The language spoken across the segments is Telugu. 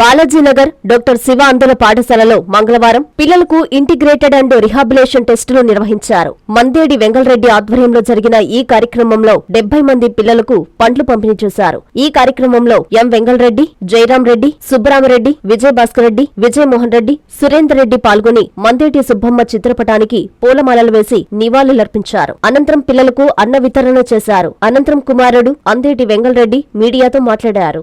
బాలాజీనగర్ డాక్టర్ శివ అందుల పాఠశాలలో మంగళవారం పిల్లలకు ఇంటిగ్రేటెడ్ అండ్ రిహాబిలేషన్ టెస్టులు నిర్వహించారు. మందేడి వెంగళరెడ్డి ఆధ్వర్యంలో జరిగిన ఈ కార్యక్రమంలో డెబ్బై మంది పిల్లలకు పండ్లు పంపిణీ చేశారు. ఈ కార్యక్రమంలో ఎం వెంగళరెడ్డి జయరాం రెడ్డి సుబ్బరామరెడ్డి విజయభాస్కర్ రెడ్డి విజయమోహన్ రెడ్డి సురేందర్ రెడ్డి పాల్గొని మందేటి సుబ్బమ్మ చిత్రపటానికి పూలమాలలు వేసి నివాళులర్పించారు. అనంతరం పిల్లలకు అన్న వితరణ చేశారు. అనంతరం కుమారుడు అందేటి వెంగళరెడ్డి మీడియాతో మాట్లాడారు.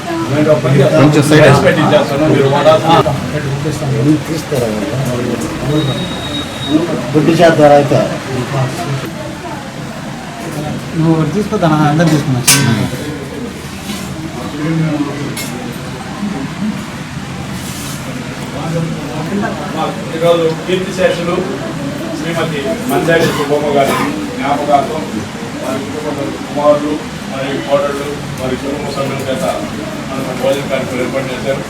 కొంచెం సైడ్ గుడ్డి చేద్దారా అయితే నువ్వు తీసుకోదా అందరు తీసుకున్నా ఈరోజు కీర్తి శేషులు శ్రీమతి మంజారి సుబ్బమ్మ గారి జ్ఞాపకార్థం వారి కుటుంబ కుమారులు మరియు కోడళ్ళు వారి కుటుంబ సభ్యుల చేత భోజన కార్యక్రమం ఏర్పాటు చేశారు.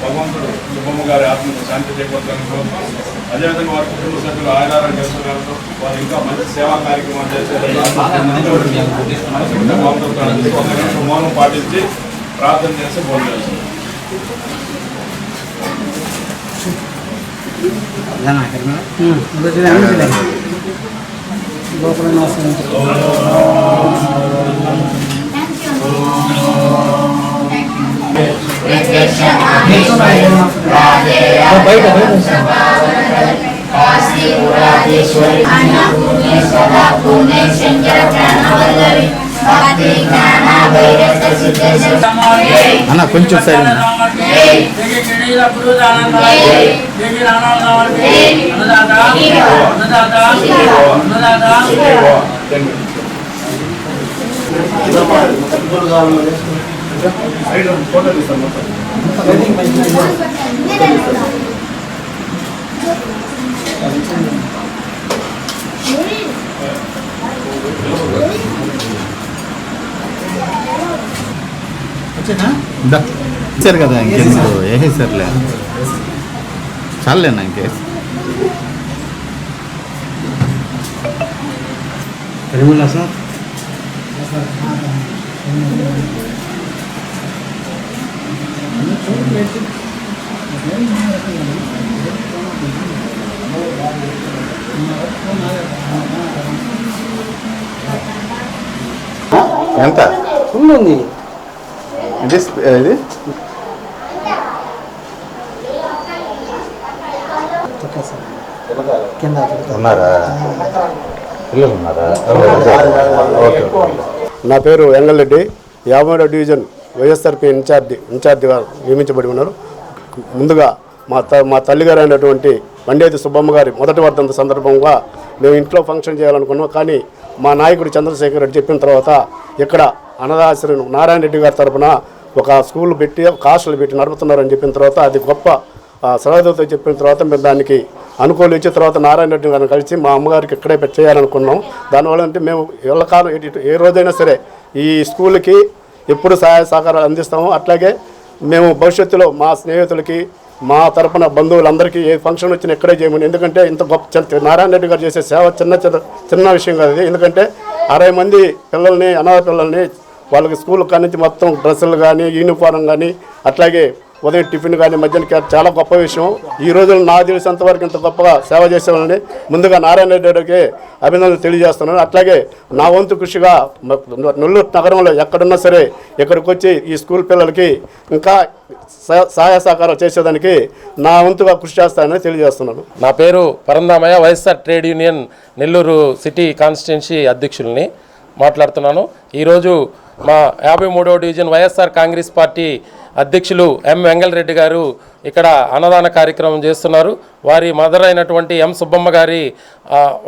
భగవంతుడు సుబ్బమ్మ గారి ఆత్మకు శాంతి చేకూర్చాలని కోరుతూ అదేవిధంగా వారి కుటుంబ సభ్యులు ఆధారం చేస్తున్నారు వారు ఇంకా మంచి సేవా కార్యక్రమాలు చేసే మౌనం పాటించి ప్రార్థన చేసి భోజనం చేస్తారు. లోపల బయట అన్న కొంచెం సైడ్ ఫోటో తీస్తాం మొత్తం. వచ్చేనా దా ఇచ్చారు కదా ఇంకెందుకు వేసేసారులే చాలేనా ఇంకేసి పరిమళ సార్ ఎంత? ఉంది. ఇది స్ప- ఇది? ఉన్నారా? పిల్లలు ఉన్నారా? ఓకే. నా పేరు వెంగళరెడ్డి యాభై డివిజన్. వైఎస్ఆర్పి ఇన్ఛార్జి గారు నియమించబడి ఉన్నారు. ముందుగా మా త మా తల్లిగారు అయినటువంటి పండేతి సుబ్బమ్మ గారి మొదటి వర్ధంత సందర్భంగా మేము ఇంట్లో ఫంక్షన్ చేయాలనుకున్నాం. కానీ మా నాయకుడు చంద్రశేఖర్ రెడ్డి చెప్పిన తర్వాత ఇక్కడ అన్నదాశ్రయం నారాయణ రెడ్డి గారి తరపున ఒక స్కూల్ పెట్టి ఒక హాస్టల్ పెట్టి నడుపుతున్నారని చెప్పిన తర్వాత అది గొప్ప ఆ చెప్పిన తర్వాత మేము దానికి అనుకూలి ఇచ్చిన తర్వాత నారాయణ రెడ్డి గారిని కలిసి మా అమ్మగారికి ఇక్కడే పెట్టేయాలనుకున్నాం దానివల్ల అంటే మేము ఎల్లకాలం ఏ రోజైనా సరే ఈ స్కూల్కి ఎప్పుడు సహాయ సహకారాలు అందిస్తాము అట్లాగే మేము భవిష్యత్తులో మా స్నేహితులకి మా తరపున బంధువులందరికీ ఏ ఫంక్షన్ వచ్చినా ఎక్కడే చేయమని. ఎందుకంటే ఇంత గొప్ప నారాయణ రెడ్డి గారు చేసే సేవ చిన్న చిన్న చిన్న విషయం కాదు ఎందుకంటే అరవై మంది పిల్లల్ని అనాథ పిల్లల్ని వాళ్ళకి స్కూల్ కానించి మొత్తం డ్రెస్సులు కానీ యూనిఫారం కానీ అట్లాగే ఉదయం టిఫిన్ కానీ మధ్యాహ్నం చాలా గొప్ప విషయం. ఈ రోజుల్లో నాకు తెలిసినంత వరకు ఇంత గొప్పగా సేవ చేసేవాళ్ళని ముందుగా నారాయణ రెడ్డి గారికి అభినందనలు తెలియజేస్తున్నాను. అట్లాగే నా వంతు కృషిగా నెల్లూరు నగరంలో ఎక్కడున్నా సరే ఇక్కడికి వచ్చి ఈ స్కూల్ పిల్లలకి ఇంకా సహ- సహాయ సహకారం చేసేదానికి నా వంతుగా కృషి చేస్తానని తెలియజేస్తున్నాను. నా పేరు Parandamayya YSR trade union Nellore city constituency అధ్యక్షుల్ని మాట్లాడుతున్నాను. ఈరోజు మా యాభై మూడవ డివిజన్ వైఎస్ఆర్ కాంగ్రెస్ పార్టీ అధ్యక్షులు ఎం వెంగళరెడ్డి గారు ఇక్కడ అన్నదాన కార్యక్రమం చేస్తున్నారు. వారి మదర్ అయినటువంటి ఎం సుబ్బమ్మ గారి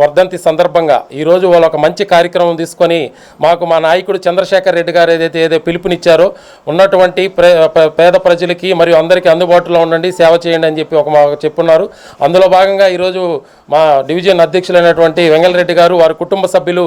వర్ధంతి సందర్భంగా ఈరోజు వాళ్ళు ఒక మంచి కార్యక్రమం తీసుకొని మాకు మా నాయకుడు చంద్రశేఖర్ రెడ్డి గారు ఏదైతే ఏదో పిలుపునిచ్చారో ఉన్నటువంటి పేద ప్రజలకి మరియు అందరికీ అందుబాటులో ఉండండి సేవ చేయండి అని చెప్పి ఒక మాకు చెప్పున్నారు. అందులో భాగంగా ఈరోజు మా డివిజన్ అధ్యక్షులైనటువంటి వెంగళరెడ్డి గారు వారి కుటుంబ సభ్యులు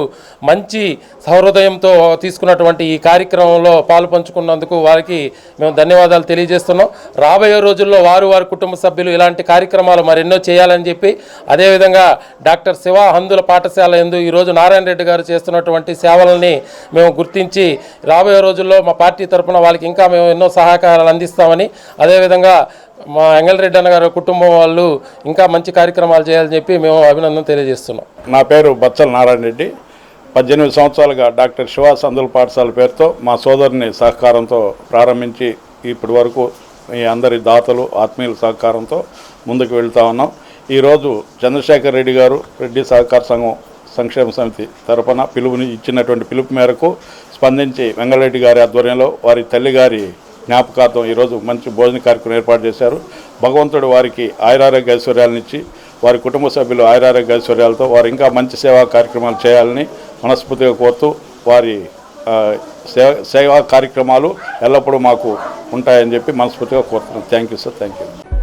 మంచి సహృదయంతో తీసుకున్నటువంటి ఈ కార్యక్రమంలో పాలు పంచుకున్నందుకు వారికి మేము ధన్యవాదాలు తెలియజేస్తున్నాం. రాబోయే రోజుల్లో వారు వారి కుటుంబ సభ్యులు ఇలాంటి కార్యక్రమాలు మరెన్నో చేయాలని చెప్పి అదేవిధంగా డాక్టర్ శివ హందుల పాఠశాల ఎందు ఈరోజు నారాయణ రెడ్డి గారు చేస్తున్నటువంటి సేవలని మేము గుర్తించి రాబోయే రోజుల్లో మా పార్టీ తరపున వాళ్ళకి ఇంకా మేము ఎన్నో సహకారాలు అందిస్తామని అదేవిధంగా మా ఎంగళరెడ్డి అన్న గారి కుటుంబం వాళ్ళు ఇంకా మంచి కార్యక్రమాలు చేయాలని చెప్పి మేము అభినందన తెలియజేస్తున్నాం. నా పేరు బచ్చల నారాయణ రెడ్డి. పద్దెనిమిది సంవత్సరాలుగా డాక్టర్ శివా సందుల పాఠశాల పేరుతో మా సోదరుని సహకారంతో ప్రారంభించి ఇప్పటి వరకు మీ అందరి దాతలు ఆత్మీయుల సహకారంతో ముందుకు వెళ్తా ఉన్నాం. ఈరోజు చంద్రశేఖర్ రెడ్డి గారు రెడ్డి సహకార సంఘం సంక్షేమ సమితి తరపున పిలుపుని ఇచ్చినటువంటి పిలుపు మేరకు స్పందించి వెంగళరెడ్డి గారి ఆధ్వర్యంలో వారి తల్లి గారి జ్ఞాపకార్థం ఈరోజు మంచి భోజన కార్యక్రమం ఏర్పాటు చేశారు. భగవంతుడు వారికి ఆయురారోగ్య ఐశ్వర్యాలనిచ్చి వారి కుటుంబ సభ్యులు ఆయురారోగ్య ఐశ్వర్యాలతో వారు ఇంకా మంచి సేవా కార్యక్రమాలు చేయాలని మనస్ఫూర్తిగా కోరుతూ వారి సేవ సేవా కార్యక్రమాలు ఎల్లప్పుడూ మాకు ఉంటాయని చెప్పి మనస్ఫూర్తిగా కోరుతున్నాను thank you sir thank you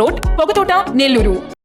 road Pogathota Nellore.